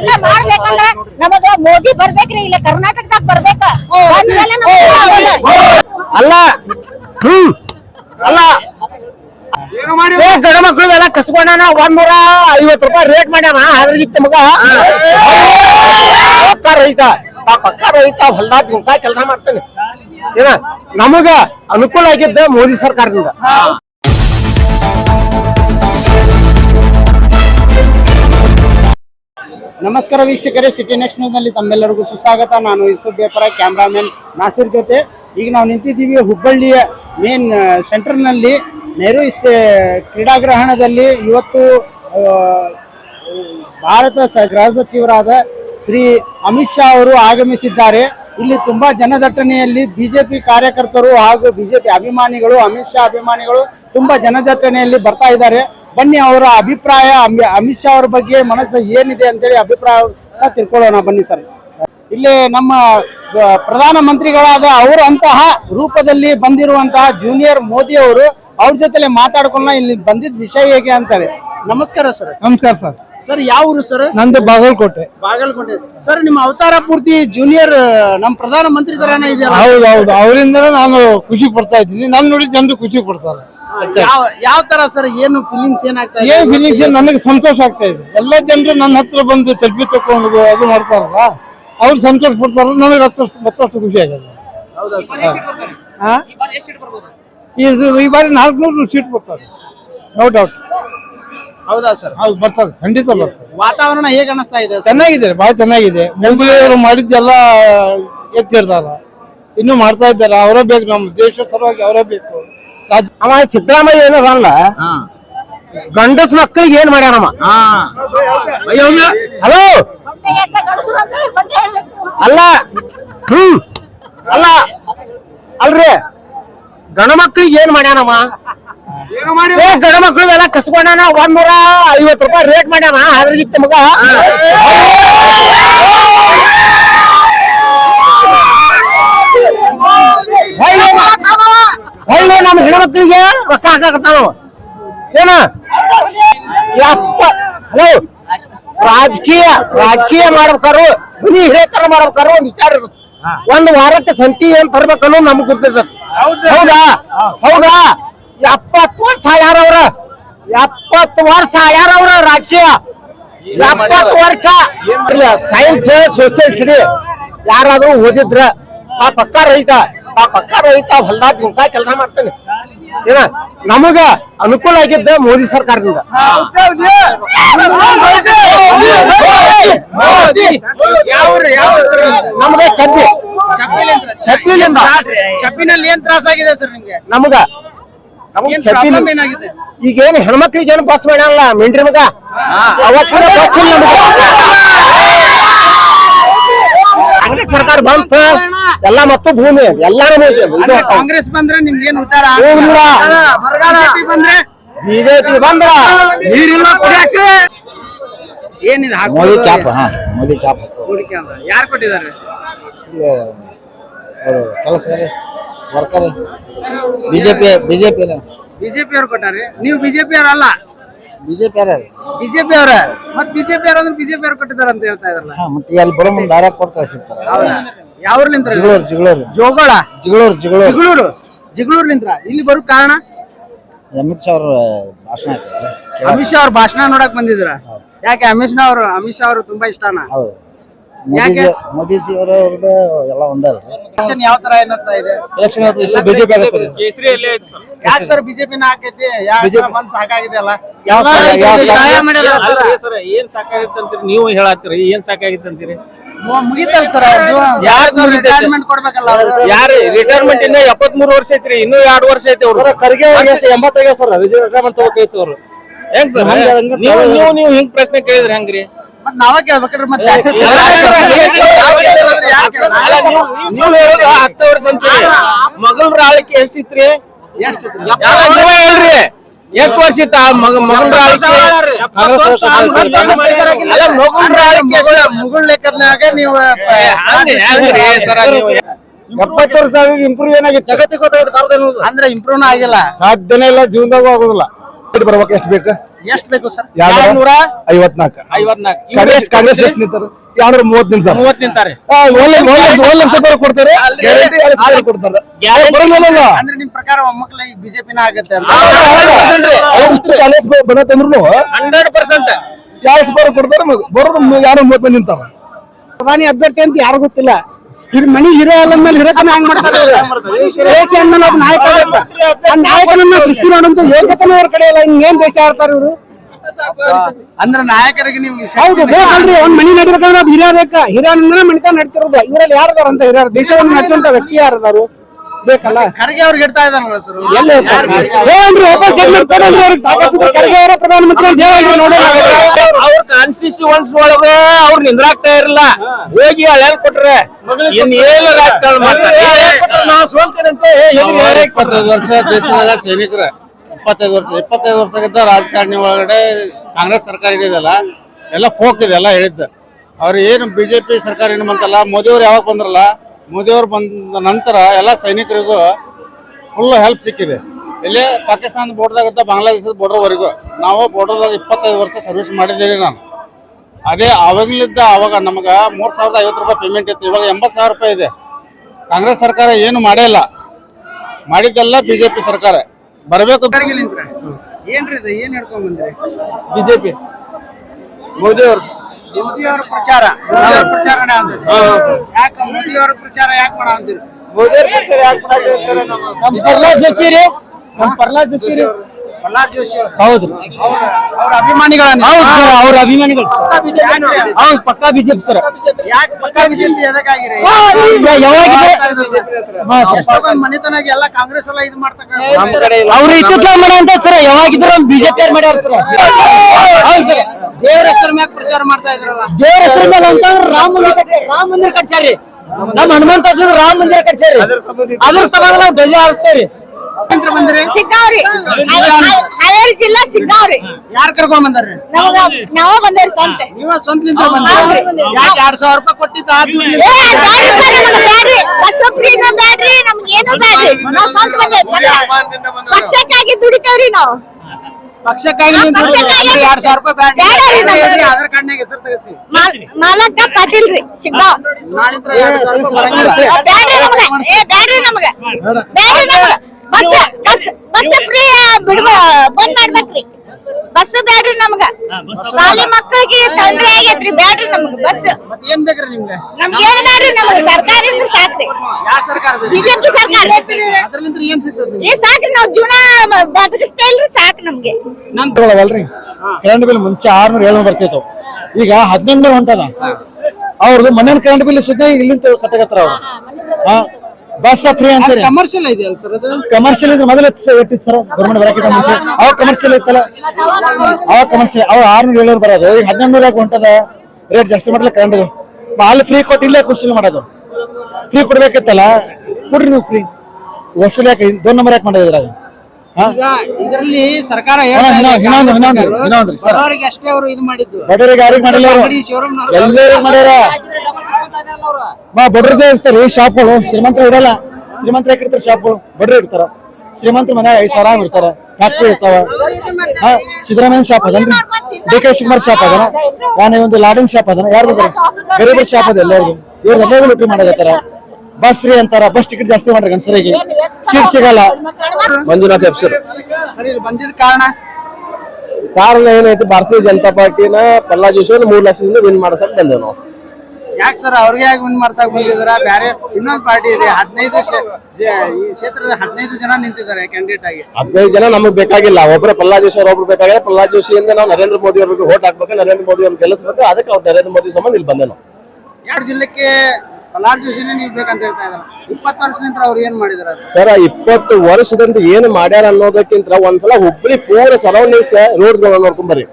ಇವೆಲ್ಲ ಮಾಡ್ಬೇಕಂದ್ರ ನಮಗ ಮೋದಿ ಬರ್ಬೇಕ್ರಿ ಇಲ್ಲ ಕರ್ನಾಟಕದಾಗ ಬರ್ಬೇಕ. ಅಲ್ಲ. ಅಲ್ಲ. ಗಂಡ ಮಕ್ಳು ಎಲ್ಲ ಕಸ್ಕೊಂಡಾನ ಒಂದ್ ನೂರ ಐವತ್ ರೂಪಾಯಿ ರೇಟ್ ಮಾಡ್ಯಾನ ಅದ್ರಗಿತ್ತ ಮಗ. ಪಕ್ಕ ರೈತ. ಆ ಪಕ್ಕ ರೈತ ಹೊಲ್ದಾಗ ದಿವಸ ಕೆಲಸ ಮಾಡ್ತೇನೆ. ಏನ? ನಮಗ ಅನುಕೂಲ ಆಗಿದ್ದ ಮೋದಿ ಸರ್ಕಾರದಿಂದ. ನಮಸ್ಕಾರ ವೀಕ್ಷಕರೇ ಸಿಟಿ ನೆಕ್ಸ್ಟ್ ನ್ಯೂಸ್ನಲ್ಲಿ ತಮ್ಮೆಲ್ಲರಿಗೂ ಸುಸ್ವಾಗತ. ನಾನು ಯೂಸುಫ್ ಬೇಪರ ಕ್ಯಾಮ್ರಾಮನ್ ನಾಸಿರ್ ಜೊತೆ. ಈಗ ನಾವು ನಿಂತಿದ್ದೀವಿ ಹುಬ್ಬಳ್ಳಿಯ ಮೇನ್ ಸೆಂಟರ್ನಲ್ಲಿ ನೆಹರು ಇಷ್ಟೇ ಕ್ರೀಡಾಗ್ರಹಣದಲ್ಲಿ ಇವತ್ತು ಭಾರತ ಗೃಹ ಸಚಿವರಾದ ಶ್ರೀ ಅಮಿತ್ ಶಾ ಅವರು ಆಗಮಿಸಿದ್ದಾರೆ. ಇಲ್ಲಿ ತುಂಬಾ ಜನದಟ್ಟಣೆಯಲ್ಲಿ ಬಿಜೆಪಿ ಕಾರ್ಯಕರ್ತರು ಹಾಗೂ ಬಿಜೆಪಿ ಅಭಿಮಾನಿಗಳು, ಅಮಿತ್ ಶಾ ಅಭಿಮಾನಿಗಳು ತುಂಬಾ ಜನದಟ್ಟಣೆಯಲ್ಲಿ ಬರ್ತಾ ಇದ್ದಾರೆ. ಬನ್ನಿ ಅವರ ಅಭಿಪ್ರಾಯ ಅಮಿತ್ ಶಾ ಅವ್ರ ಬಗ್ಗೆ ಮನಸ್ಸಿನಲ್ಲಿ ಏನಿದೆ ಅಂತೇಳಿ ಅಭಿಪ್ರಾಯ ತಿಳ್ಕೊಳ್ಳೋಣ ಬನ್ನಿ ಸರ್. ಇಲ್ಲಿ ನಮ್ಮ ಪ್ರಧಾನ ಮಂತ್ರಿಗಳಾದ ಅವರು ಅಂತಹ ರೂಪದಲ್ಲಿ ಬಂದಿರುವಂತಹ ಜೂನಿಯರ್ ಮೋದಿ ಅವರು ಅವ್ರ ಜೊತೆ ಮಾತಾಡ್ಕೊಳ್ಳೋಣ. ಇಲ್ಲಿ ಬಂದಿದ್ದ ವಿಷಯ ಹೇಗೆ ಅಂತಾರೆ ನಮಸ್ಕಾರ ಸರ್. ನಮಸ್ಕಾರ ಸರ್. ಸರ್ ಯಾವ ಊರು ಸರ್? ನಂದು ಬಾಗಲಕೋಟೆ. ಬಾಗಲಕೋಟೆ. ಸರ್ ನಿಮ್ಮ ಅವತಾರ ಪೂರ್ತಿ ಜೂನಿಯರ್ ನಮ್ಮ ಪ್ರಧಾನ ಮಂತ್ರಿ ತರಾನೇ ಹೌದು ಹೌದು. ಅವರಿಂದ ನಾನು ಖುಷಿ ಪಡ್ತಾ ಇದ್ದೀನಿ. ನಾನು ನೋಡಿ ಜನರು ಖುಷಿ ಪಡ್ತಾರೆ. ಯಾವ ಯಾವ ತರ ಸರ್ ಏನು ಫೀಲಿಂಗ್ಸ್ ಏನಾಗ್ತಾ ಇದೆ? ಏನ್ ಫೀಲಿಂಗ್ಸ್ ನನಗೆ ಸಂತೋಷ ಆಗ್ತಾ ಇದೆ. ಎಲ್ಲ ಜನರು ನನ್ನ ಹತ್ರ ಬಂದು ಸೆಲ್ಫಿ ತಕೊಂಡು ಅದು ಮಾಡ್ತಾರಲ್ಲ ಅವ್ರು ಸಂತೋಷ ಪಡ್ತಾರಲ್ಲ ನನಗೆ ಮತ್ತಷ್ಟು ಮತ್ತಷ್ಟು ಖುಷಿ ಆಗಿದೆ. ಹೌದಾ ಸರ್? ಹಾ? ಈ ಈ ಬಾರಿ ನಾಲ್ಕುನೂರು ಸೀಟ್ ಬರ್ತಾರೆ ನೋ ಡೌಟ್ ಹೌದಾ ಸರ್? ಹೌದು ಬರ್ತದೆ. ಖಂಡಿತ ಬರ್ತದೆ. ವಾತಾವರಣ ಹೇಗೆ ಅನಿಸ್ತಾ ಇದೆ ಸರ್? ಚೆನ್ನಾಗಿದೆ ಬಹಳ ಚೆನ್ನಾಗಿದೆ. ಮೋದಿ ಅವರು ಮಾಡಿದ್ದೆಲ್ಲ ಎತ್ತಿರ್ತಾರ ಇನ್ನೂ ಮಾಡ್ತಾ ಇದ್ದಾರೆ. ಅವರೇ ಬೇಕು ನಮ್ಮ ದೇಶ ಸಲುವಾಗಿ ಅವರೇ ಬೇಕು. ಅವ ಸಿದ್ದರಾಮಯ್ಯ ಏನದಲ್ಲ ಗಂಡಸ್ ಮಕ್ಕಳಿಗೆ ಏನ್ ಮಾಡ್ಯಾನಮ್ಮ ಹಲೋ. ಅಲ್ಲ. ಹ್ಮ್. ಅಲ್ಲ. ಅಲ್ರಿ. ಗಂಡ ಮಕ್ಕಳಿಗೆ ಏನ್ ಮಾಡ್ಯಾನಮ್ಮ ಏ ಗಂಡ ಮಕ್ಳು ಎಲ್ಲ ಕಸ್ಕೊಂಡಾನ? ಒಂದ್ ನೂರ ಐವತ್ ರೂಪಾಯಿ ರೇಟ್ ಮಾಡ್ಯಾನ? ಅದ್ರಗಿತ್ತ ಮಗ ಹೊಳ್ಳಿ ಹೊಳ್ಳಿ ನಮ್ಮ ಹೆಣ್ಮಕ್ಳಿಗೆ ರೊಕ್ಕ ಹಾಕಾಕತ್ತಾನು. ಏನ? ಯಪ್ಪ ಹಲೋ. ರಾಜಕೀಯ ರಾಜಕೀಯ ಮಾಡ್ಬೇಕಾರು ಬರೀ ಹಿರೇತರ ಮಾಡ್ಬೇಕಾರು ಒಂದ್ ವಿಚಾರ ಇರುತ್ತೆ ಒಂದ್ ವಾರಕ್ಕೆ ಸಂತಿ ಏನ್ ತರ್ಬೇಕನ್ನೋ ನಮ್ಗ್ ಗೊತ್ತಿರ್ತದೆ ಹೌದಾ. ಹೌದಾ? ಎಪ್ಪತ್ತು ವರ್ಷ ಯಾರವ್ರ ಅವ್ರ ಎಪ್ಪತ್ತು ವರ್ಷ ಯಾರ ಅವ್ರ ರಾಜಕೀಯ ಎಪ್ಪತ್ತು ವರ್ಷ. Science social study. ಯಾರಾದ್ರೂ ಓದಿದ್ರ ಆ ಪಕ್ಕ ರೈತ. ಆ ಪಕ್ಕ ರೈತ ಹೊಲ್ದಾಗ ದಿವಸ ಕೆಲಸ ಮಾಡ್ತಾನೆ ಏನ ನಮಗ ಅನುಕೂಲ ಆಗಿದ್ದ ಮೋದಿ ಸರ್ಕಾರದಿಂದ ನಮಗ ಚಪ್ಪಿ ಚಪ್ಪಿಲಿಂದ ಚಪ್ಪಿನಲ್ಲಿ ಏನ್ ತ್ರಾಸ ಆಗಿದೆ ಸರ್ ನಿಮ್ಗೆ ನಮಗ ಈಗೇನು ಹೆಣ್ಮಕ್ಳಿಗೆ ಏನು ಬಸ್ ಮಾಡಲ್ಲ ಮಿಂಟ್ರಿ ಮಗ ಅವತ್ತಿನ ಬಸ್ ಇಲ್ಲ ನಮಗ ಸರ್ಕಾರ ಬಂತ ಎಲ್ಲ ಮತ್ತು ಭೂಮಿ ಎಲ್ಲಾರು ಅಂದ್ರೆ ಕಾಂಗ್ರೆಸ್ ಬಂದ್ರೆ ನಿಮ್ಗೆ ಏನ್ ಉದ್ದಾರ. BJP ಬಂದ್ರೆ? ಬಿಜೆಪಿ ಬಂದ್ರ ನೀರಿಲ್ಲ ಏನಿದೆ ಮೋದಿ ಕ್ಯಾಪ್ ಹಾ ಮೋದಿ ಕ್ಯಾಪ್ ಯಾರು ಕೊಟ್ಟಿದ್ದಾರೆ? ಅವರು ಕೆಲಸ ವರ್ಕರ್. ಬಿಜೆಪಿ ಬಿಜೆಪಿ ಬಿಜೆಪಿ ಅವ್ರು ಕೊಟ್ಟಾರೆ. ನೀವು ಬಿಜೆಪಿ ಅವರಲ್ಲ ಅಲ್ಲ. ಬಿಜೆಪಿ ಯಾರು? ಬಿಜೆಪಿ ಅವ್ರ. ಮತ್ತೆ ಬಿಜೆಪಿ ಅವ್ರ ಬಿಜೆಪಿ ಅವ್ರು ಕೊಟ್ಟಿದ್ದಾರೆ ಅಂತ ಹೇಳ್ತಾ ಇದಾರಲ್ಲ ಮತ್ತೆ ಅಲ್ಲಿ ಬರೋ ಮುಂದೆ ದಾರ ಕೊಡ್ತಾ ಸಿಗ್ತಾರೆ ಯಾವ ಊರ್ಲಿಂತ್ರ ಜಿಗಳೂರು ಜಿಗಳೂರು. ಜೋಗೋಳ? ಜಿಗಳೂರು ಜಿಗಳೂರು. ಜಿಗಳೂರು. ಜಿಗಳೂರ್ಲಿಂತ್ರ. ಇಲ್ಲಿ ಬರೋ ಕಾರಣ? ಅಮಿತ್ ಶಾ ಅವ್ರ ಭಾಷಣ ಆಯ್ತು ಅಮಿತ್ ಶಾ ಅವ್ರ ಭಾಷಣ ನೋಡಕ್ ಬಂದಿದ್ರ ಯಾಕೆ ಅಮಿತ್ ಶಾ ಅವರು ಅಮಿತ್ ಶಾ ಅವರು ತುಂಬಾ ಇಷ್ಟನಾ? ಹೌದು. ಮೋದಿಜಿ ಮೋದಿಜಿ ಅವರ ಎಲ್ಲ ಒಂದಲ್ಲ ಎಲೆಕ್ಷನ್ ಯಾವ ತರ ಅನ್ನಿಸ್ತಾ ಇದೆ? ಎಲೆಕ್ಷನ್ ಬಿಜೆಪಿ ಆಗುತ್ತೆ ಯಾಕೆ ಸರ್ ಬಿಜೆಪಿನ ಹಾಕೈತಿ? ಯಾಕೆ ಬಂದ್ ಸಾಕಾಗಿದೆ ಅಲ್ಲ? ಯಾವ ಸಹಾಯ ಮಾಡಿಲ್ಲ ಸರ್. ಏನ್ ಸಾಕಾಗಿತ್ತಂತೀರಿ ನೀವು ಹೇಳತ್ತೀರಿ ಏನ್ ಸಾಕಾಗಿತ್ತಂತೀರಿ ಮು- ಮುಗೀತಲ್ಲ ಸರ್ ಯಾರ್ದ್ ರಿಟೈರ್ಮೆಂಟ್ ಕೊಡ್ಬೇಕಲ್ಲ ಯಾರು? ರಿಟೈರ್ಮೆಂಟ್ ಇನ್ನ ಎಪ್ಪತ್ ಮೂರು ವರ್ಷ ಐತ್ರಿ ಇನ್ನೂ ಎರಡು ವರ್ಷ ಐತಿ ಅವ್ರು ಖರ್ಗೆ ಎಂಬತ್ತೈದು ಸರ್ ರಿಟೈರ್ಮೆಂಟ್ ತಗೋಕೈತಿ ಅವ್ರು. ಹೆಂಗ್ ಸರ್? ನೀವು ನೀವು ನೀವು ಹಿಂಗ್ ಪ್ರಶ್ನೆ ಕೇಳಿದ್ರಿ ಹೆಂಗ್ರಿ? ಮತ್ ನಾವ ಕೇಳ್ಬೇಕ್ರಿ ಮತ್ತೆ ನೀವು- ಹೇಳೋದು ಹತ್ತು ವರ್ಷ ಅಂತೀರಿ. ಮಗಳ ಆಳ್ಕೆ ಎಷ್ಟಿತ್ರಿ? ಯಾವ ನೀವೇ ಹೇಳ್ರಿ. ಎಷ್ಟು ವರ್ಷ ಇತ್ತ ಮಗ ಮಗನ ಮುಗುಳ್ ಲೆಕ್ಕದಾಗ ನೀವು ಎಪ್ಪತ್ತು ವರ್ಷ ಇಂಪ್ರೂವ್ ಏನಾಗಿತ್ತು? ಅಂದ್ರೆ ಇಂಪ್ರೂವ್ ಆಗಿಲ್ಲ. ಸಾಧ್ಯನೇ ಇಲ್ಲ ಜೀವನದಾಗ ಆಗುದಿಲ್ಲ. ಬರ್ಬೇಕು ಎಷ್ಟು ಬೇಕು? ಎಷ್ಟ್ ಬೇಕು ಸರ್? ಐವತ್ನಾಲ್ಕು. ಐವತ್ನಾಲ್ಕು. ಕಾಂಗ್ರೆಸ್ ಕಾಂಗ್ರೆಸ್ ಎಷ್ಟು ನಿಂತಾರ? ಎರಡ್ನೂರ ನಿಂತಾರ. ಮೂವತ್ ನಿಂತಾರೆ. ಒಂದ್ ಲಕ್ಷ- ರೂಪಾಯಿ ಕೊಡ್ತಾರೆ. ಗ್ಯಾರಂಟಿ ಎರಡು ಕೊಡ್ತಾರೆ. ಬರಲ್ಲ ಅಂದ್ರೆ ನಿಮ್ ಪ್ರಕಾರ ಬಿಜೆಪಿನ ಆಗತ್ತೆ ಹಂಡ್ರೆಡ್ ಪರ್ಸೆಂಟ್ ಯಾವ ರೂಪಾಯಿ ಕೊಡ್ತಾರೆ ಬರೋದು ಯಾರು ಮೂವತ್ ಮಂದಿ ನಿಂತಾರ. ಪ್ರಧಾನಿ ಅಭ್ಯರ್ಥಿ ಅಂತ ಯಾರು ಗೊತ್ತಿಲ್ಲ. ಇದು ಮನಿ ಹಿರೋ ಮೇಲೆ ಹಿರತನ ಹಂಗ್ ಮಾಡ್ತಾರೆ. ದೇಶ ಒಬ್ಬ ನಾಯಕ ನಾಯಕನನ್ನ ಸೃಷ್ಟಿ ಮಾಡುವಂತ ಯೋಗ್ಯತನ ಅವ್ರ ಕಡೆ ಇಲ್ಲ. ಹಿಂಗೇನ್ ದೇಶ ಆಡ್ತಾರೆ ಇವರು? ಅಂದ್ರೆ ನಾಯಕರಿಗೆ ನಿಮ್ಗೆ ಹೌದು ಬೇಕಲ್ರಿ ಒಂದ್ ಮನಿ ನಡಿಬೇಕಂದ್ರೆ ಹಿರಿಯ ಬೇಕ ಹಿರಿಯನಿಂದ ಮಣಿತ ನಡ್ತಿರೋದು. ಇವರಲ್ಲಿ ಯಾರದಾರ ಅಂತ ಹಿರಿಯರು? ದೇಶವನ್ನು ನಡೆಸುವಂತ ವ್ಯಕ್ತಿ ಯಾರದಾರು ಬೇಕಲ್ಲ? ಖರ್ಗೆ ಅವ್ರಿಗೆ ಇಡ್ತಾ ಸರ್ ಎಲ್ಲಿ ಹೇಳನ್ರಿ ವಾಪಸ್ ಸೆಗ್ಮೆಂಟ್ ಕೊಡನ್ರಿ ಅವ್ರಿಗೆ ತಾಕತ್ತಿದ್ರೆ ಖರ್ಗೆ ಅವರ ಪ್ರಧಾನಮಂತ್ರಿ ಅಂತ ಹೇಳನ್ರಿ ನೋಡೋಣ ಅವ್ರ ಕಾನ್ಸ್ಟಿಟ್ಯೂನ್ಸ್ ಒಳಗ ಅವ್ರು ನಿಂದ್ರಾಗ್ತಾ ಇರಲ್ಲ ಹೋಗಿ ಹಳ್ಯಾನ್ ಕೊಟ್ರೆ ಇನ್ ಏನು ರಾಜಕಾರಣ ಮಾಡ್ತಾರೆ ನಾವು ಇಪ್ಪತ್ತೈದು ವರ್ಷ ದೇಶದಾಗ ಸೈನಿಕರ. ಇಪ್ಪತ್ತೈದು ವರ್ಷ, ಇಪ್ಪತ್ತೈದು ವರ್ಷಕ್ಕಿಂತ ರಾಜಕಾರಣಿ ಒಳಗಡೆ ಕಾಂಗ್ರೆಸ್ ಸರ್ಕಾರ ಹಿಡಿದಲ್ಲ, ಎಲ್ಲ ಫೋಕ್ ಇದೆ, ಎಲ್ಲ ಹೇಳಿದ್ದ. ಅವ್ರು ಏನು ಬಿಜೆಪಿ ಸರ್ಕಾರ ಏನು ಬಂತಲ್ಲ, ಮೋದಿಯವ್ರು ಯಾವಾಗ ಬಂದ್ರಲ್ಲ, ಮೋದಿಯವ್ರು ಬಂದ ನಂತರ ಎಲ್ಲ ಸೈನಿಕರಿಗೂ ಫುಲ್ ಹೆಲ್ಪ್ ಸಿಕ್ಕಿದೆ. ಇಲ್ಲಿ ಪಾಕಿಸ್ತಾನ ಬೋರ್ಡ್ದಾಗ ಬಾಂಗ್ಲಾದೇಶದ ಬೋರ್ಡರ್ವರೆಗೂ ನಾವು ಬೋರ್ಡರ್ದಾಗ ಇಪ್ಪತ್ತೈದು ವರ್ಷ ಸರ್ವಿಸ್ ಮಾಡಿದ್ದೇನೆ ನಾನು. ಅದೇ ಅವಾಗಲಿದ್ದ ಆವಾಗ ನಮಗೆ ಮೂರು ಸಾವಿರದ ಐವತ್ತು ರೂಪಾಯಿ ಪೇಮೆಂಟ್ ಇತ್ತು, ಇವಾಗ ಎಂಬತ್ತು ಸಾವಿರ ರೂಪಾಯಿ ಇದೆ. ಕಾಂಗ್ರೆಸ್ ಸರ್ಕಾರ ಏನು ಮಾಡೇ ಇಲ್ಲ. ಮಾಡಿದ್ದೆಲ್ಲ ಬಿಜೆಪಿ ಸರ್ಕಾರ. ಬರಬೇಕು ಏನ್ರಿ ಇದು? ಏನ್ ಹೇಳ್ಕೊಂಡ್ ಬಂದ್ರಿ? ಬಿಜೆಪಿ. ಮೋದಿ ಅವ್ರ ಮೋದಿ ಅವರ ಪ್ರಚಾರ. ಮೋದಿ ಅವ್ರ ಪ್ರಚಾರನೇ ಅಂದ್ರಿ ಯಾಕ ಮೋದಿ ಅವರ ಪ್ರಚಾರ ಯಾಕೆ ಮಾಡ ಅಂತೀರಿ ಸರ್? ಮೋದಿ ಅವ್ರ ಪ್ರಚಾರ ಯಾಕೆ ನಮ್ ಪ್ರಹ್ಲಾದ್ ಜೋಶಿ ರೀ. ನಮ್ ಪ್ರಹ್ಲಾದ್ ಜೋಶಿ ರೀ ಪ್ರಹ್ಲಾದ್ ಜೋಶಿ ಹೌದು. ಅವ್ರ ಅಭಿಮಾನಿಗಳನ್ನ. ಹೌದು ಸರ್ ಅವ್ರ ಅಭಿಮಾನಿಗಳು? ಹೌದು ಪಕ್ಕಾ ಬಿಜೆಪಿ ಸರ್ ಯಾಕೆ ಪಕ್ಕಾ ಬಿಜೆಪಿ ಎದಕ್ಕಾಗಿರಿ? ಯಾವಾಗ ಮನೆತನಾಗ ಎಲ್ಲ ಕಾಂಗ್ರೆಸ್ ಎಲ್ಲ ಇದು ನಮ್ ಕಡೆ ಇಲ್ಲ. ಮಾಡ್ತಕ್ಕ ಅಂತ ಸರ್ ಯಾವಾಗಿದ್ರು ಬಿಜೆಪಿ ಅವ್ರು ಮಾಡ್ಯಾರ ಸರ್ ಹೌದು ಸರ್ ದೇವ್ರ ಹೆಸರ ಮ್ಯಾಗ ಪ್ರಚಾರ ಮಾಡ್ತಾ ಇದ್ರಲ್ಲ. ದೇವ್ರ ಹೆಸರ ಮೇಲೆ ಅಂತಂದ್ರೆ ರಾಮ ಮಂದಿರ ರಾಮ ಮಂದಿರ ಕಟ್ಸ್ಯಾರಿ ನಮ್ಮ ಹನುಮಂತ ರಾಮ ಮಂದಿರ ಕಟ್ಸ್ಯಾರಿ ಅದ್ರ ಸಂಬಂಧ ನಾವು ಧ್ವಜ ಹಾರಿಸ್ತೇವ್ರಿ. ಸಿಗ್ಗಾವ್ರಿ ಹಾವೇರಿ ಜಿಲ್ಲಾ ಸಿಗ್ಗಾವ್ರಿ ಯಾರ್ ಕರ್ಕೊಂಡ್ ಬಂದಾರ್ರಿ? ನಮಗ ನಾವ ಬಂದೇವ್ರಿ ಸ್ವಂತ. ನೀವ ಸ್ವಂತಲಿಂದ ಹೌದ್ರಿ. ಬಂದ್ರಿ ಯಾಕೆ ಎರಡ್ ಸಾವಿರ ರೂಪಾಯಿ ಕೊಟ್ಟಿದ್ದ. ಬಸ್ ಬ್ಯಾಡ್ರಿ ನಮ್ಗ್ ಏನೂ ಬ್ಯಾಡ್ರಿ. ನಾವ್ ಸ್ವಂತ ಬಂದೇವ್. ಪಕ್ಷಕ್ಕಾಗಿ ದುಡಿತೇವ್ರಿ ನಾವು. ಪಕ್ಷಕ್ಕಾಗಿ ಎರಡ್ ಸಾವಿರ ರೂಪಾಯಿ ಬ್ಯಾಡ ಬ್ಯಾಡ್ರಿ ಹೆಸರು ತೆಗಿಸ್ತೀವಿ ಮಾಲ್- ಮಾಲಕ್ಕ ಪಾಟೀಲ್ ರೀ ಬ್ಯಾಡ್ರಿ ನಮಗ. ಏ ಬ್ಯಾಡ್ರಿ ನಮಗ. ಬ್ಯಾಡ್ರಿ ನಮಗ. ಬಸ್ ಬಸ್ ಬಸ್ ಫ್ರೀ ಬಿಡ್ಬ ಬಂದ್ ಮಾಡ್ಬೇಕ್ರಿ. ಬಸ್ ಬ್ಯಾಡ್ರಿ ನಮ್ಗ. ಶಾಲೆ ಮಕ್ಕಳಿಗೆ ತೊಂದ್ರೆ ಆಗೈತ್ರಿ ಬ್ಯಾಡ್ರಿ ನಮ್ಗ ಬಸ್. ಏನ್ ಬೇಕ್ರಿ ನಿಮ್ಗೆ? ನಮ್ಗೆ ಏನ್ ಬ್ಯಾಡ್ರಿ ನಮಗ ಸರ್ಕಾರ ಇದ್ರೆ ಸಾಕ್ರಿ ಬಿಜೆಪಿ ಸರ್ಕಾರ. ಏ ಸಾಕ್ರಿ ನಾವ್ ಜೀವನ ಬದುಕಿಸ್ತಾ ಇಲ್ರಿ ಸಾಕ್ ನಮ್ಗೆ. ನಮ್ ತಗೊಳವಲ್ರಿ ಕರೆಂಟ್ ಬಿಲ್ ಮುಂಚೆ ಆರ್ನೂರ ಏಳ್ನೂರ ಬರ್ತಿತ್ತು. ಈಗ ಹದಿನೆಂಟು ಹೊಂಟದ ಅವ್ರದ್ದು ಮನೇನ ಕರೆಂಟ್ ಬಿಲ್ ಸುದ್ದಿ ಇಲ್ಲಿಂದ ಕಟ್ಟಕತ್ತಾರ ಅವ್ರು. ಹಾ ಬಸ್ ಫ್ರೀ ಅಂತಾರೆ ಕಮರ್ಷಿಯಲ್ ಸರ್ ಅದು? ಕಮರ್ಷಿಯಲ್ ಇದ್ರೆ ಮೊದಲೇ ಇಟ್ಟಿತ್ತು ಸರ್ ಗೌರ್ಮೆಂಟ್ ಬರಕ್ಕಿಂತ ಮುಂಚೆ. ಅವಾಗ ಕಮರ್ಷಿಯಲ್ ಇತ್ತಲ್ಲ? ಅವಾಗ ಕಮರ್ಷಿಯಲ್ ಅವಾಗ ಆರ್ನೂರ ಏಳ್ನೂರ ಬರೋದು. ಈಗ ಹದಿನೆಂಟು ನೂರ ಹೊಂಟದ. ರೇಟ್ ಜಾಸ್ತಿ ಮಾಡ್ಲಿಕ್ಕೆ ಕರೆಂಟ್ ಅಲ್ಲಿ ಫ್ರೀ ಕೊಟ್ಟು ಇಲ್ಲೇ ವಸೂಲಿ ಮಾಡೋದು. ಫ್ರೀ ಕೊಡ್ಬೇಕಿತ್ತಲ್ಲ? ಕೊಡ್ರಿ ನೀವು ಫ್ರೀ ವಸೂಲಿ ಯಾಕೆ ದೊಡ್ಡ ನಂಬರ್ ಯಾಕೆ ಮಾಡಿದ್ರೆ ಈಗ ಇದರಲ್ಲಿ ಸರ್ಕಾರ ಬಡವರಿಗೆ ಅಷ್ಟೇ ಅವರು ಇದು ಮಾಡಿದ್ದು. ಬಡವರಿಗೆ ಯಾರಿಗೆ ಮಾಡಿಲ್ಲ ಎಲ್ಲರಿಗೂ ಮಾಡ್ಯಾರ ಮಾ ಬಡ್ರದೇ ಇರ್ತಾರೆ ಶಾಪ್ಗಳು. ಶ್ರೀಮಂತರು ಇಡಲ್ಲ ಶ್ರೀಮಂತರ ಇಡ್ತಾರೆ ಶಾಪ್ಗಳು? ಬಡ್ರು ಇಡ್ತಾರ ಶ್ರೀಮಂತರ ಮನೆ ಐದು ಸಾವಿರ ಇರ್ತಾರ. ಫ್ಯಾಕ್ಟ್ರಿ ಇರ್ತಾವ. ಹಾ ಸಿದ್ದರಾಮಯ್ಯ ಶಾಪ್ ಅದನ್ರಿ. ಡಿ ಕೆ ಶಿವಕುಮಾರ್ ಶಾಪ್ ಅದನ. ನಾನು ಒಂದು ಲಾಡಿನ್ ಶಾಪ್ ಅದನ. ಯಾರ್ದು ಗರೀಬರ್ ಶಾಪ್ ಅದ ಎಲ್ಲರಿಗೂ ಇವ್ರದ್ದು ಎಲ್ಲರಿಗೂ ಲೂಟಿ ಮಾಡಕತ್ತಾರ. ಬಸ್ ಫ್ರೀ ಅಂತಾರ ಬಸ್ ಟಿಕೆಟ್ ಜಾಸ್ತಿ ಮಾಡ್ರಿ ಗಂಡಸರಿಗೆ. ಸೀಟ್ ಸಿಗಲ್ಲ. ಮಂಜುನಾಥ್ ಹೆಸರು ಸರಿ. ಇಲ್ಲಿ ಬಂದಿದ್ದ ಕಾರಣ? ಕಾರಣ ಏನೈತಿ ಭಾರತೀಯ ಜನತಾ ಪಾರ್ಟಿನ ಪಲ್ಲಾ ಜೋಶಿ ಅವ್ರು ಮೂರ್ ಲಕ್ಷದಿಂದ ವಿನ್ ಮಾಡ್ಸಕ್ ಬಂದೆ ನಾವು. ಯಾಕೆ ಸರ್ ಅವ್ರಿಗೆ ಯಾಕೆ ವಿನ್ ಮಾಡ್ಸಕ್ ಬಂದಿದಾರ ಬೇರೆ ಇನ್ನೊಂದು ಪಾರ್ಟಿ ಇದೆ ಹದಿನೈದು ಈ ಕ್ಷೇತ್ರದ ಹದಿನೈದು ಜನ ನಿಂತಿದ್ದಾರೆ ಕ್ಯಾಂಡಿಡೇಟ್ ಆಗಿ. ಹದಿನೈದು ಜನ ನಮಗ್ ಬೇಕಾಗಿಲ್ಲ. ಒಬ್ರು ಪ್ರಹ್ಲಾದ್ ಜೋಶಿ ಅವ್ರು ಒಬ್ರು ಬೇಕಾಗಿಲ್ಲ. ಪ್ರಹ್ಲಾದ್ ಜೋಶಿಯಿಂದ ನಾವು ನರೇಂದ್ರ ಮೋದಿ ಅವ್ರಿಗೆ ಓಟ್ ಹಾಕ್ಬೇಕು. ನರೇಂದ್ರ ಮೋದಿ ಅವ್ರಿಗೆ ಗೆಲ್ಲಿಸ್ಬೇಕು. ಅದಕ್ಕೆ ಅವ್ರು ನರೇಂದ್ರ ಮೋದಿ ಸಂಬಂಧ ಇಲ್ಲಿ ಬಂದೆ ನಾವು. ಎರಡು ಜಿಲ್ಲೆಗೆ ಜೋಶಿನೇ ನೀವು ಇಪ್ಪತ್ತು ವರ್ಷದಿಂದ ಅವ್ರು ಏನ್ ಸರ್ ಇಪ್ಪತ್ತು ವರ್ಷದಿಂದ ಏನು ಮಾಡ್ಯಾರ ಅನ್ನೋದಕ್ಕಿಂತ ಒಂದ್ಸಲ ಹುಬ್ಳಿ ಪೂರ ಸರೌಂಡಿಂಗ್ಸ್ ರೋಡ್ಸ್ ನೋಡ್ಕೊಂಡ್ ಬರ್ರಿ.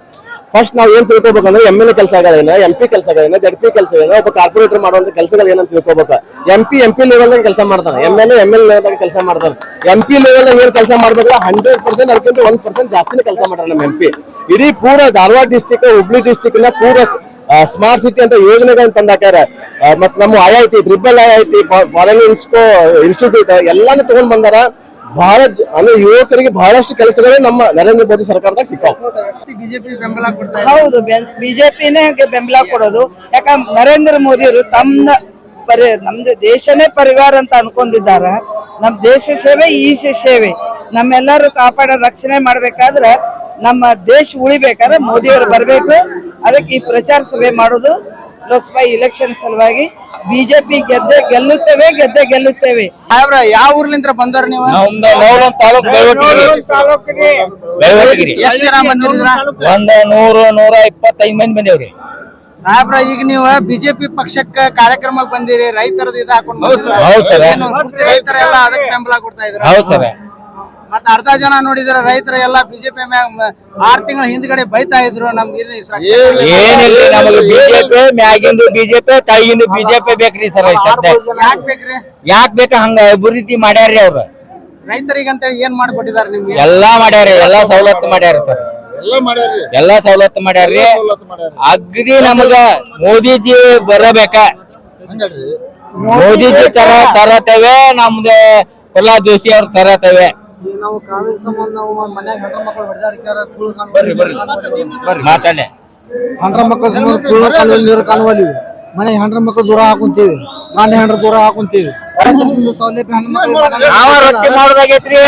ಫಸ್ಟ್ ನಾವು ಏನ್ ತಿಳ್ಕೊಬೇಕಂದ್ರೆ ಎಂ ಎಲ್ ಎ ಕೆಲಸಗಳೇನ ಎಂ ಪಿ ಕೆಲಸಗಳೇನ ಜಡ್ ಪಿ ಕೆಲಸ ಏನ ಒಬ್ಬ ಕಾರ್ಪೊರೇಟರ್ ಮಾಡುವಂತ ಕೆಲಸಗಳು ಏನಂತ ತಿಳ್ಕೊಬೇಕು. M P M P level ಕೆಲಸ ಮಾಡ್ತಾನೆ. M L A M L level ಕೆಲಸ ಮಾಡ್ತಾನೆ. ಎಂ ಪಿ ಲೆವೆಲ್ ಏನ್ ಕೆಲಸ ಮಾಡ್ಬೇಕಲ್ಲ ಹಂಡ್ರೆಡ್ ಪರ್ಸೆಂಟ್ ಅದಕ್ಕಿಂತ ಒಂದ್ ಪರ್ಸೆಂಟ್ ಜಾಸ್ತಿನೇ ಕೆಲಸ ಮಾಡ್ತಾರೆ ನಮ್ಮ ಎಂ ಪಿ ಇಡೀ ಪೂರ ಧಾರವಾಡ ಡಿಸ್ಟಿಕ್ ಹುಬ್ಳಿ ಡಿಸ್ಟಿಕ್ನ ಪೂರ ಸ್ಮಾರ್ಟ್ ಸಿಟಿ ಅಂತ ಯೋಜನೆಗಳನ್ನ ತಂದಾಕ್ಯಾರ ಮತ್ ನಮ್ಮ I I T triple I I T foreign ಇನ್ಸ್ಕೋ institute ಎಲ್ಲಾನು ತಗೊಂಡ್ ಬಂದಾರ. ಬಹಳ ಜ- ಅಂದ್ರೆ ಯುವಕರಿಗೆ ಬಹಳಷ್ಟು ಕೆಲಸಗಳೇ ನಮ್ಮ ನರೇಂದ್ರ ಮೋದಿ ಸರ್ಕಾರದಾಗ ಸಿಕ್ಕಾವ. ಬಿಜೆಪಿ ಬೆಂಬಲ ಹೌದು ಬಿಜೆಪಿನೇ ಬೆಂಬಲ ಕೊಡೋದು. ಯಾಕಂದ್ರೆ ನರೇಂದ್ರ ಮೋದಿ ಅವರು ತಮ್ಮ ಪರಿ ನಮ್ದು ದೇಶನೇ ಪರಿವಾರ ಅಂತ ಅನ್ಕೊಂಡಿದ್ದಾರ. ನಮ್ ದೇಶ ಸೇವೆ ಈಶ ಸೇವೆ. ನಮ್ಮೆಲ್ಲರೂ ಕಾಪಾಡ ರಕ್ಷಣೆ ಮಾಡ್ಬೇಕಾದ್ರೆ ನಮ್ಮ ದೇಶ ಉಳಿಬೇಕಾದ್ರೆ ಮೋದಿಯವರು ಬರಬೇಕು. ಅದಕ್ಕೆ ಈ ಪ್ರಚಾರ ಸಭೆ ಮಾಡೋದು ಲೋಕಸಭಾ ಇಲೆಕ್ಷನ್ ಸಲುವಾಗಿ ಬಿಜೆಪಿ ಗೆದ್ದೆ ಗೆಲ್ಲುತ್ತೇವೆ ಗೆದ್ದೆ ಗೆಲ್ಲುತ್ತೇವೆ. ಸಾಹೇಬ್ರ ಯಾವ ಊರ್ಲಿಂದ ಬಂದ್ರ ನೀವು? ಬೆಳವಟಗಿರಿ ಎಷ್ಟ್ ಜನ ಬಂದಿರಿದ್ರ ಒಂದ್ ನೂರು ನೂರ ಇಪ್ಪತ್ತೈದ್ ಮಂದಿ ಬಂದೇವ್ರಿ. ಸಾಹೇಬ್ರ ಈಗ ನೀವು ಬಿಜೆಪಿ ಪಕ್ಷಕ್ಕ ಕಾರ್ಯಕ್ರಮಕ್ಕೆ ಬಂದಿರಿ ರೈತರದ್ದು ಇದು ಹಾಕೊಂಡು ಹೌದ್ ಸರ್. ಏನು ರೈತರೆಲ್ಲ ಅದಕ್ಕೆ ಬೆಂಬಲ ಕೊಡ್ತಾ ಇದ್ರ ಹೌದ್ ಸರ್. ಮತ್ತ ಅರ್ಧ ಜನ ನೋಡಿದ್ರೆ ರೈತರ ಎಲ್ಲ ಬಿಜೆಪಿ ಆರ್ ತಿಂಗಳ ಹಿಂದ್ಗಡೆ ಬೈತಾ ಇದ್ರು ನಮ್ಗೆ ಇಲ್ಲಿ ರಕ್ಷಣೆ ನಮಗೆ ಬಿಜೆಪಿ ಮ್ಯಾಗಿಂದು ಬಿಜೆಪಿ ತಾಯಿಗಿಂದು ಬಿಜೆಪಿ ಬೇಕ್ರಿ ಸರ್ ಯಾಕೆ ಯಾಕ್ ಬೇಕ್ರಿ? ಯಾಕ್ ಬೇಕ ಹಂಗ ಅಭಿವೃದ್ಧಿ ಮಾಡ್ಯಾರ್ರಿ ಅವ್ರು. ರೈತರಿಗಂತ ಏನ್ ಮಾಡ್ಕೊಟ್ಟಿದಾರ ನಿಮ್ಗೆ? ಎಲ್ಲಾ ಮಾಡ್ಯಾರಿ ಎಲ್ಲಾ ಸವಲತ್ತು ಮಾಡ್ಯಾರ ಸರ್. ಎಲ್ಲಾ ಸವಲತ್ತು ಮಾಡ್ಯಾರ್ರಿ. ಅಗ್ದಿ ನಮಗ ಮೋದಿಜಿ ಬರಬೇಕ. ಮೋದಿಜಿ ತರ ತರತೇವೆ ನಮ್ದು ಪ್ರಹ್ಲಾದ್ ಜೋಶಿ ಅವ್ರ ತರತೇವೆ. ನಾವು ಕಾಂಗ್ರೆಸ್ ಸಂಬಂಧ ನಾವು ಮನ್ಯಾಗ ಹೆಂಡ್ರ ಮಕ್ಕಳು ಹೊಡೆದಾಡ್ಕ್ಯಾರ ಮಾತಾಡಿ ಹೆಣ್ರ ಮಕ್ಕಳ ಸಂಬಂಧ ಕೂಳು ಕಾಲುವಲ್ಲಿ ನೀರು ಕಾಲುವಲ್ಲಿ ಮನೆ ಹೆಣ್ರ ಮಕ್ಕಳು ದೂರ ಹಾಕೊಂತೀವಿ. ಗಂಡ ಹೆಂಡ್ರ ದೂರ ಹಾಕೊಂತೀವಿ. ರೈತರಿಂದ ಸೌಲಭ್ಯ ಹೆಣ್ಣು ಮಕ್ಕಳಿಗೆ ನಾವ ರೊಟ್ಟಿ ಮಾಡೋದಾಗೈತ್ರಿ.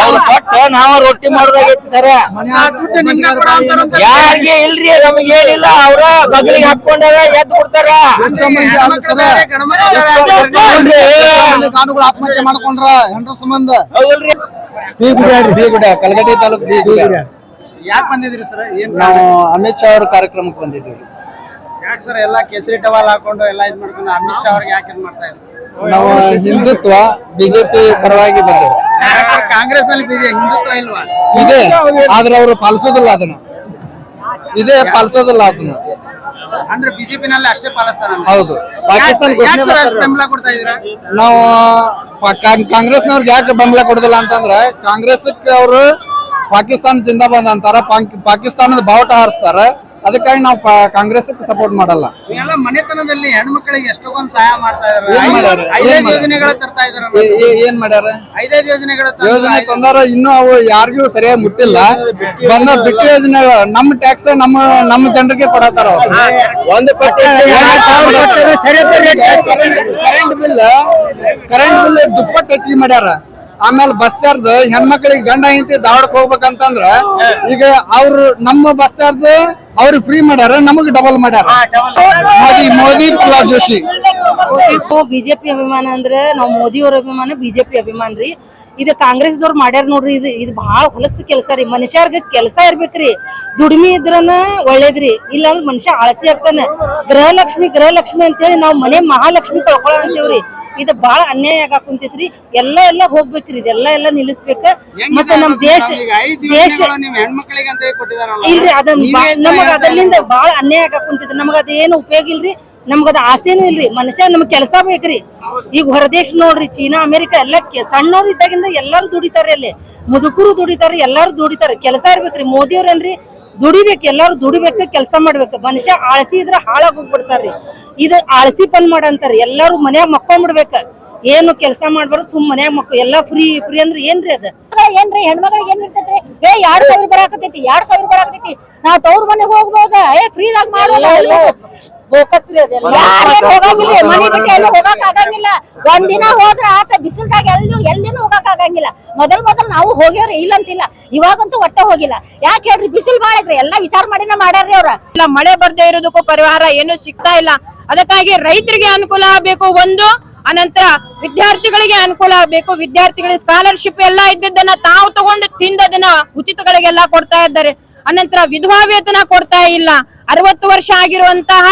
ಅವ್ರ ಕೊಟ್ಟ ನಾವ ರೊಟ್ಟಿ ಮಾಡೋದಾಗೈತಿ ಸರ. ಯಾರಿಗೆ ಇಲ್ರಿ ನಮಗ್ ಏನಿಲ್ಲ. ಅವ್ರ ಬಗಲಿಗೆ ಹಾಕೊಂಡಾರ ಎದ್ದು ಬಿಡ್ತಾರ. ಆತ್ಮಹತ್ಯೆ ಮಾಡ್ಕೊಂಡ್ರ ಹೆಂಡ್ರ ಸಂಬಂಧ? ಹೌದಲ್ರಿ ಬೀಗುಡ ಕಲಗಟ್ಟಿ ತಾಲೂಕು ಬೀಗುಡ ಯಾಕೆ ಬಂದಿದ್ರಿ ಸರ್? ಏನ್ ನಾವು ಅಮಿತ್ ಶಾ ಅವ್ರ ಕಾರ್ಯಕ್ರಮಕ್ಕೆ ಬಂದಿದ್ದೀವಿ. ಯಾಕೆ ಸರ್ ಎಲ್ಲಾ ಕೇಸರಿ ಟವಲ್ ಹಾಕೊಂಡು ಎಲ್ಲಾ ಇದ್ ಮಾಡ್ಕೊಂಡು ಅಮಿತ್ ಶಾ ಅವ್ರಿಗೆ ಯಾಕೆ ಇದ್ ಮಾಡ್ತಾ ಇದ್ರು? ನಾವು ಹಿಂದುತ್ವ ಬಿಜೆಪಿ ಪರವಾಗಿ ಬಂದೆವು ಕಾಂಗ್ರೆಸ್ನಲ್ಲಿ ಬಿಜೆಪಿ ಹಿಂದುತ್ವ ಇಲ್ವಾ? ಇದೆ ಆದ್ರೆ ಅವರು ಪಾಲಿಸೋದಿಲ್ಲ ಅದನ್ನ. ಇದೇ ಪಾಲಿಸೋದಿಲ್ಲ ಅದನ್ನ. ಅಂದ್ರೆ ಬಿಜೆಪಿ ನಲ್ಲಿ ಅಷ್ಟೇ ಪಾಲಿಸ್ತಾರ ಹೌದು. ಪಾಕಿಸ್ತಾನ ಘೋಷಣೆ ಮಾಡ್ತಾರೆ. ಬೆಂಬಲ ಕೊಡ್ತಾ ಇದ್ರ ನಾವು ಕಾಂಗ್ರೆಸ್ನವ್ರಿಗೆ ಯಾಕೆ ಬೆಂಬಲ ಕೊಡುದಿಲ್ಲ ಅಂತಂದ್ರೆ ಕಾಂಗ್ರೆಸ್ ಅವರು ಪಾಕಿಸ್ತಾನ ಜಿಂದಾಬಾದ್ ಅಂತಾರ ಪಾಕ್- ಪಾಕಿಸ್ತಾನದ ಬಾವುಟ ಹಾರಿಸ್ತಾರ. ಅದಕ್ಕಾಗಿ ನಾವು ಕಾಂಗ್ರೆಸ್ ಸಪೋರ್ಟ್ ಮಾಡಲ್ಲ. ಮನೆತನದಲ್ಲಿ ಹೆಣ್ಮಕ್ಳಿಗೆ ಎಷ್ಟೊಂದು ಸಹಾಯ ಮಾಡ್ತಾ ಏನ್ ಮಾಡ್ಯಾರ? ಇದಾರೆ ಏನ್ ಐದೈದು ಮಾಡ್ಯಾರ? ಯೋಜನೆಗಳ ತರ್ತಾ ಇದ್ದಾರೆ ಏ- ಏ- ಏನ್ ಮಾಡ್ಯಾರ? ಐದೈದು ಯೋಜನೆಗಳ ಯೋಜನೆ ತಂದಾರ ಇನ್ನೂ ಅವು ಯಾರಿಗೂ ಸರಿಯಾಗಿ ಮುಟ್ಟಿಲ್ಲ. ಬಂದ ಬಿಟ್ಟು ಯೋಜನೆ ನಮ್ಮ ಟ್ಯಾಕ್ಸ್ ನಮ್ಮ ನಮ್ಮ ಜನರಿಗೆ ಕೊಡತಾರ? ಒಂದು ಪಟ್ಟಿ ಕರೆಂಟ್ ಬಿಲ್ ಕರೆಂಟ್ ಬಿಲ್ ದುಪ್ಪಟ್ಟು ಹೆಚ್ಚಿಗೆ ಮಾಡ್ಯಾರ. ಆಮೇಲೆ ಬಸ್ ಚಾರ್ಜ್ ಹೆಣ್ಮಕ್ಳಿಗೆ ಗಂಡ ಹೆಂಡತಿ ಧಾರವಾಡಕ್ಕೆ ಹೋಗ್ಬೇಕಂತಂದ್ರ ಈಗ ಅವ್ರು ನಮ್ಮ ಬಸ್ ಚಾರ್ಜ್ ಅವ್ರಿಗೆ ಫ್ರೀ ಮಾಡ್ಯಾರ ನಮಗ್ ಡಬಲ್ ಮಾಡ್ಯಾರ. ಮೋದಿ ಮೋದಿ ಪ್ರಹ್ಲಾದ್ ಜೋಶಿ. ಬಿಜೆಪಿ ಅಭಿಮಾನ ಅಂದ್ರೆ ನಾವು ಮೋದಿ ಅವ್ರ ಅಭಿಮಾನ ಬಿಜೆಪಿ ಅಭಿಮಾನ ರೀ ಇದು ಕಾಂಗ್ರೆಸ್ದವ್ರು ಮಾಡ್ಯಾರ ನೋಡ್ರಿ ಇದು ಇದು ಬಹಳ ಹೊಲಸು ಕೆಲಸ ರೀ. ಮನುಷ್ಯರ್ಗ ಕೆಲಸ ಇರ್ಬೇಕ್ರಿ. ದುಡಿಮೆ ಇದ್ರನ ಒಳ್ಳೇದ್ರಿ. ಇಲ್ಲಾಂದ್ರೆ ಮನುಷ್ಯ ಆಳಸಿ ಆಗ್ತಾನೆ ಗೃಹಲಕ್ಷ್ಮಿ ಗೃಹಲಕ್ಷ್ಮಿ ಅಂತೇಳಿ ನಾವು ಮನೆ ಮಹಾಲಕ್ಷ್ಮಿ ಕಳ್ಕೊಳ ಅಂತೀವ್ರಿ. ಇದು ಬಹಳ ಅನ್ಯಾಯ ಆಗ ಕುಂತೈತ್ರಿ. ಎಲ್ಲ ಎಲ್ಲ ಹೋಗ್ಬೇಕ್ರಿ. ಇದೆಲ್ಲ ಎಲ್ಲ ನಿಲ್ಲಿಸ್ಬೇಕ. ಮತ್ತೆ ನಮ್ ದೇಶ ದೇಶ ಇಲ್ರಿ ಅದ ನಮಗ ಅದರ್ಲಿಂದ ಬಾಳ ಅನ್ಯಾಯ ಆಗ ಕುಂತೈತಿ ನಮಗ ಅದೇನು ಉಪಯೋಗ ಇಲ್ರಿ. ನಮಗ ಅದ ಆಸೆನೂ ಇಲ್ರಿ. ಮನುಷ್ಯ ನಮ್ಗೆ ಕೆಲಸ ಬೇಕ್ರಿ. ಈಗ ಹೊರದೇಶ ನೋಡ್ರಿ ಚೀನಾ ಅಮೆರಿಕ ಎಲ್ಲ ಸಣ್ಣವ್ರು ಇದ್ದಾಗಿಂದ ಎಲ್ಲಾರು ದುಡಿತಾರೆ ಅಲ್ಲಿ. ಮುದುಕರು ದುಡಿತಾರೆ ಎಲ್ಲಾರು ದುಡಿತಾರೆ. ಕೆಲಸ ಇರ್ಬೇಕ್ರಿ. ಮೋದಿ ಅವ್ರನ್ರಿ ದುಡಿಬೇಕು ಎಲ್ಲಾರು ದುಡಿಬೇಕು ಕೆಲಸ ಮಾಡ್ಬೇಕು. ಮನುಷ್ಯ ಆಳಸಿ ಇದ್ರ ಹಾಳಾಗಿ ಹೋಗ್ಬಿಡ್ತಾರ್ರಿ. ಇದು ಆಳಸಿ ಪನ್ ಮಾಡಂತಾರೆ ಎಲ್ಲಾರು ಮನ್ಯಾಗ ಮಕ್ಕೊಂಡ್ಬಿಡ್ಬೇಕ ಏನು ಕೆಲಸ ಮಾಡ್ಬಾರ್ದು ಸುಮ್ ಮನ್ಯಾಗ ಮಕ್ಕಳು ಎಲ್ಲಾ ಫ್ರೀ ಫ್ರೀ ಅಂದ್ರೆ ಏನ್ರಿ ಅದ? ಏನ್ರಿ ಹೆಣ್ಮಕ್ಳಿಗೆ ಏನ್ ಇರ್ತೈತ್ರಿ? ಏ ಎರಡ್ ಸಾವಿರ ಬರಾಕತೈತಿ ಎರಡ್ ಸಾವಿರ ಬರಾಕತೈತಿ ನಾವ್ ತವ್ರ ಮನೆಗ್ ಹೋಗ್ಬೋದ? ಏ ಫ್ರೀದಾಗ ಮಾಡ್ಬೋದ ಹೋಗಂಗಿಲ್ಲ ಮನಿ ಬಿಟ್ಟು ಎಲ್ಲಿ ಹೋಗಕ್ ಆಗಂಗಿಲ್ಲ. ಒಂದ್ ಹೋದ್ರ ಆತ ಬಿಸಿಲ್ದಾಗ ಎಲ್ಲಿ ಎಲ್ಲಿನೂ ಹೋಗಕ್ ಆಗಂಗಿಲ್ಲ. ಮೊದಲ್ ಮೊದಲ್ ನಾವು ಹೋಗ್ಯವ್ರಿ ಇಲ್ಲ ಅಂತಿಲ್ಲ ಇವಾಗಂತೂ ಒಟ್ಟ ಹೋಗಿಲ್ಲ. ಯಾಕೆ ಹೇಳ್ರಿ ಬಿಸಿಲ್ ಬಾಳ ಐತ್ರಿ. ಎಲ್ಲಾ ವಿಚಾರ ಮಾಡಿನ ಮಾಡ್ಯಾರ್ರಿ ಅವ್ರ. ಇಲ್ಲ ಮಳೆ ಬರ್ದೇ ಇರೋದಕ್ಕೂ ಪರಿಹಾರ ಏನು ಸಿಗ್ತಾ ಇಲ್ಲ. ಅದಕ್ಕಾಗಿ ರೈತರಿಗೆ ಅನುಕೂಲ ಆಗ್ಬೇಕು ಒಂದು ಅನಂತರ ವಿದ್ಯಾರ್ಥಿಗಳಿಗೆ ಅನುಕೂಲ ಆಗ್ಬೇಕು. ವಿದ್ಯಾರ್ಥಿಗಳಿಗೆ ಸ್ಕಾಲರ್ಶಿಪ್ ಎಲ್ಲಾ ಇದ್ದಿದ್ದನ್ನ ತಾವು ತಗೊಂಡು ತಿಂದದನ್ನ ಉಚಿತಗಳಿಗೆಲ್ಲ ಕೊಡ್ತಾ ಇದ್ದಾರೆ. ಅನಂತರ ವಿಧವಾ ವೇತನ ಕೊಡ್ತಾ ಇಲ್ಲ. ಅರವತ್ತು ವರ್ಷ ಆಗಿರುವಂತಹ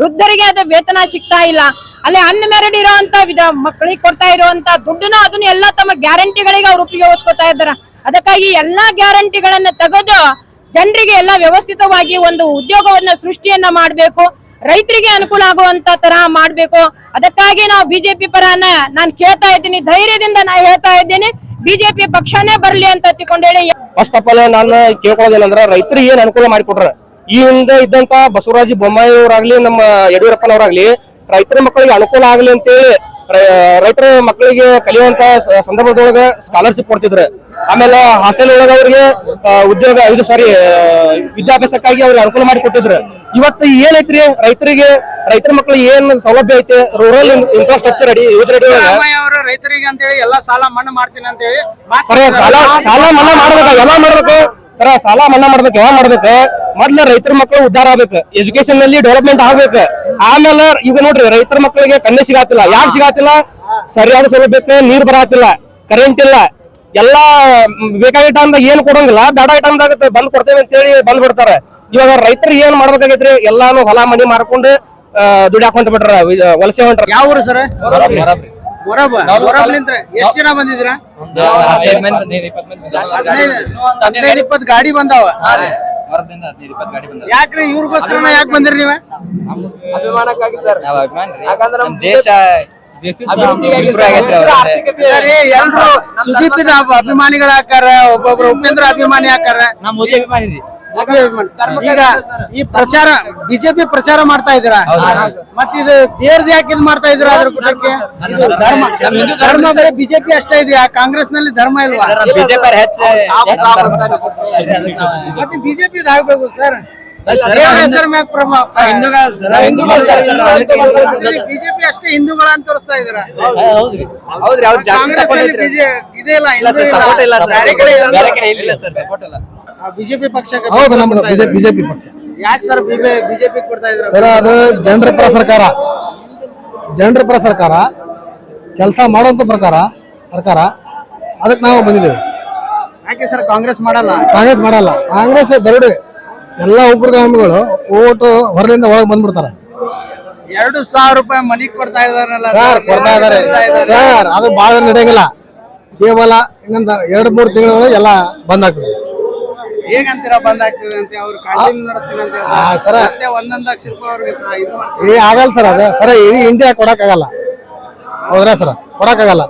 ವೃದ್ಧರಿಗೆ ಅದು ವೇತನ ಸಿಗ್ತಾ ಇಲ್ಲ. ಅಲ್ಲಿ ಅನ್ಮ್ಯಾರಿಡ್ ಇರುವಂತ ವಿಧ ಮಕ್ಕಳಿಗೆ ಕೊಡ್ತಾ ಇರುವಂತ ದುಡ್ಡನ್ನು ಅದನ್ನ ಎಲ್ಲ ತಮ್ಮ ಗ್ಯಾರಂಟಿಗಳಿಗೆ ಅವ್ರು ಉಪಯೋಗಿಸ್ಕೊತಾ ಇದ್ದಾರೆ. ಅದಕ್ಕಾಗಿ ಎಲ್ಲಾ ಗ್ಯಾರಂಟಿಗಳನ್ನ ತೆಗೆದು ಜನರಿಗೆ ಎಲ್ಲ ವ್ಯವಸ್ಥಿತವಾಗಿ ಒಂದು ಉದ್ಯೋಗವನ್ನ ಸೃಷ್ಟಿಯನ್ನ ಮಾಡಬೇಕು. ರೈತರಿಗೆ ಅನುಕೂಲ ಆಗುವಂತ ತರ ಮಾಡ್ಬೇಕು. ಅದಕ್ಕಾಗಿ ನಾವು ಬಿಜೆಪಿ ಪರನ ನಾನು ಕೇಳ್ತಾ ಇದ್ದೀನಿ, ಧೈರ್ಯದಿಂದ ನಾ ಹೇಳ್ತಾ ಇದ್ದೀನಿ. ಬಿಜೆಪಿ ಪಕ್ಷನೇ ಬರ್ಲಿ ಅಂತ ತಿಳ್ಕೊಂಡು ಹೇಳಿ. ಫಸ್ಟ್ ಆಫ್ ಆಲ್ ನಾನು ಕೇಳ್ಕೊಳ್ಳೋದೇನಂದ್ರ, ರೈತರಿಗೆ ಏನ್ ಅನುಕೂಲ ಮಾಡಿಕೊಟ್ರ, ಈ ಹಿಂದೆ ಇದ್ದಂತ ಬಸವರಾಜ ಬೊಮ್ಮಾಯಿ ಅವರಾಗ್ಲಿ ನಮ್ಮ ಯಡಿಯೂರಪ್ಪನವರಾಗ್ಲಿ, ರೈತರ ಮಕ್ಕಳಿಗೆ ಅನುಕೂಲ ಆಗ್ಲಿ ಅಂತೇಳಿ ರೈತರ ಮಕ್ಕಳಿಗೆ ಕಲಿಯುವಂತ ಸಂದರ್ಭದೊಳಗ ಸ್ಕಾಲರ್ಶಿಪ್ ಕೊಡ್ತಿದ್ರು. ಆಮೇಲೆ ಹಾಸ್ಟೆಲ್ ಒಳಗ ಅವ್ರಿಗೆ ಉದ್ಯೋಗ ಇದು ಸಾರಿ ವಿದ್ಯಾಭ್ಯಾಸಕ್ಕಾಗಿ ಅವ್ರಿಗೆ ಅನುಕೂಲ ಮಾಡಿ ಕೊಟ್ಟಿದ್ರು. ಇವತ್ತು ಏನೈತ್ರಿ? ರೈತರಿಗೆ ರೈತರ ಮಕ್ಕಳಿಗೆ ಏನ್ ಸೌಲಭ್ಯ ಐತೆ? ರೂರಲ್ ಇನ್ಫ್ರಾಸ್ಟ್ರಕ್ಚರ್ ಅಡಿ ಯೋಜನೆ ಅಡಿ ರೈತರಿಗೆ ಅಂತ ಹೇಳಿ ಎಲ್ಲಾ ಸಾಲ ಮನ್ನಾ ಮಾಡ್ತೀನಿ ಅಂತ ಹೇಳಿ ಸರ ಸಾಲ ಸಾಲ ಮನ್ನಾ ಮಾಡ್ಬೇಕು ಯಾವ ಮಾಡ್ಬೇಕು? ಸರ ಸಾಲ ಮನ್ನಾ ಮಾಡ್ಬೇಕು ಯಾವ ಮಾಡ್ಬೇಕು? ಮೊದ್ಲ ರೈತರ ಮಕ್ಕಳು ಉದ್ದಾರ ಆಗ್ಬೇಕು. ಎಜುಕೇಶನ್ನಲ್ಲಿ ಡೆವಲಪ್ಮೆಂಟ್ ಆಗ್ಬೇಕು. ಆಮೇಲೆ ಈಗ ನೋಡ್ರಿ ರೈತರ ಮಕ್ಕಳಿಗೆ ಕಣ್ಣೆ ಸಿಗಾತಿಲ್ಲ. ಯಾಕೆ ಸಿಗಾತಿಲ್ಲ? ಸರಿಯಾದ ಸೌಲಭ್ಯಕ್ಕೆ ನೀರ್ ಬರಾತಿಲ್ಲ ಕರೆಂಟ್ ಇಲ್ಲ. ಎಲ್ಲಾ ಬೇಕಾಗಿ ಟೈಮ್ದಾಗ ಏನ್ ಕೊಡಂಗಿಲ್ಲ. ಬೇಡ ಟೈಮ್ದಾಗ ಬಂದ್ ಕೊಡ್ತೇವೆ ಅಂತ ಹೇಳಿ ಬಂದ್ ಬಿಡ್ತಾರೆ. ಇವಾಗ ರೈತರು ಏನ್ ಮಾಡ್ಬೇಕಾಗೈತ್ರಿ? ಎಲ್ಲಾನು ಹೊಲ ಮನಿ ಮಾಡ್ಕೊಂಡು ದುಡ್ಯಾಕ್ ಹೊಂಟ ಬಿಟ್ರ ವಲಸೆ ಹೊಂಟ್ರ. ಯಾವ ಊರು ಸರ್? ಎಷ್ಟ್ ಜನ ಬಂದಿದ್ರ ಹದಿನೈದು ಇಪ್ಪತ್ತು ಗಾಡಿ ಬಂದ ಯಾಕ್ರಿ ಇವ್ರಿಗೋಸ್ಕರ ಯಾಕೆ ಬಂದಿರಿ ನೀವ? ದೇಶ ಸರ್ ಎಲ್ರು ಸುದೀಪ್ ಇದ ಅಭಿಮಾನಿಗಳ ಹಾಕಾರ ಒಬ್ಬೊಬ್ರು ಉಪೇಂದ್ರ ಅಭಿಮಾನಿ ಹಾಕಾರ ಈಗ ಈ ಪ್ರಚಾರ ಬಿಜೆಪಿ ಪ್ರಚಾರ ಮಾಡ್ತಾ ಇದ್ದೀರಾ? ಮತ್ ಇದು ದೇವ್ರದ್ ಯಾಕೆ ಇದ್ ಮಾಡ್ತಾ ಇದ್ರ ಅದ್ರ ಪುಟಕ್ಕೆ ಇದು ಧರ್ಮ. ಧರ್ಮ. ಬರೀ ಬಿಜೆಪಿ ಅಷ್ಟೇ ಇದೆಯಾ ಕಾಂಗ್ರೆಸ್ನಲ್ಲಿ ಧರ್ಮ ಇಲ್ವಾ? ಮತ್ತೆ ಬಿಜೆಪಿ ಆಗ್ಬೇಕು ಸರ್. ಹೆಸರು ಮ್ಯಾಗ ಪ್ರಮ ಬಿಜೆಪಿ ಅಷ್ಟೇ ಹಿಂದೂಗಳ ಅಂತ ತೋರಿಸ್ತಾ ಇದ್ದೀರಾ? ಕಾಂಗ್ರೆಸ್ ಇದೆ ಇಲ್ಲ ಹಿಂದೂ ಇಲ್ಲ. ಬಿಜೆಪಿ ಪಕ್ಷ ಹೌದು ನಮ್ದು ಬಿಜೆಪಿ ಬಿಜೆಪಿ ಪಕ್ಷ. ಯಾಕೆ ಸರ್ ಬಿಜೆಪಿ ಕೊಡ್ತಾ ಇದ್ರ ಸರ್ ಅದು ಜನರ ಪರ ಸರ್ಕಾರ. ಜನರ ಪರ ಸರ್ಕಾರ. ಕೆಲಸ ಮಾಡುವಂತ ಪ್ರಕಾರ ಸರ್ಕಾರ. ಅದಕ್ಕೆ ನಾವು ಬಂದಿದ್ದೇವೆ. ಯಾಕೆ ಸರ್ ಕಾಂಗ್ರೆಸ್ ಮಾಡಲ್ಲ? ಕಾಂಗ್ರೆಸ್ ಮಾಡಲ್ಲ. ಕಾಂಗ್ರೆಸ್ ದರೋಡೆ. ಎಲ್ಲ ಉಗ್ರಗಾಮಿಗಳು ಓಟು ಹೊರಲಿಂದ ಒಳಗೆ ಬಂದ್ಬಿಡ್ತಾರೆ. ಎರಡು ಸಾವಿರ ರೂಪಾಯಿ ಮನಿಗೆ ಕೊಡ್ತಾ ಇದಾರಲ್ಲ ಸರ್ ಕೊಡ್ತಾ ಇದಾರೆ ಸರ್ ಅದು ಬಹಳ ನಡೆಯಂಗಿಲ್ಲ. ಕೇವಲ ಇನ್ನೊಂದು ಎರಡು ಮೂರು ತಿಂಗಳೊಳಗೆ ಎಲ್ಲ ಬಂದ್ ಆಗ್ತದೆ. ಹೇಗಂತೀರಾ ಬಂದ್ ಆಗ್ತದೆ ಅಂತ ಅವ್ರು ಕಂಟಿನ್ಯೂ ನಡೆಸ್ತೀನಿ ಅಂತ ಆ, ಸರ. ಹೇಳ್ತಾರೆ. ಮತ್ತೆ ಒಂದೊಂದು ಲಕ್ಷ ರೂಪಾಯಿ ಅವ್ರಿಗೆ ಸಹ ಇದು ಮಾಡ್ತಾರೆ. ಏ ಆಗಲ್ಲ ಸರ್ ಅದು ಸರ್ ಇಡೀ ಇಂಡಿಯಾ ಕೊಡಕ್ಕಾಗಲ್ಲ ಹೌದ್ರಾ ಸರ್ ಕೊಡಕ್ಕಾಗಲ್ಲ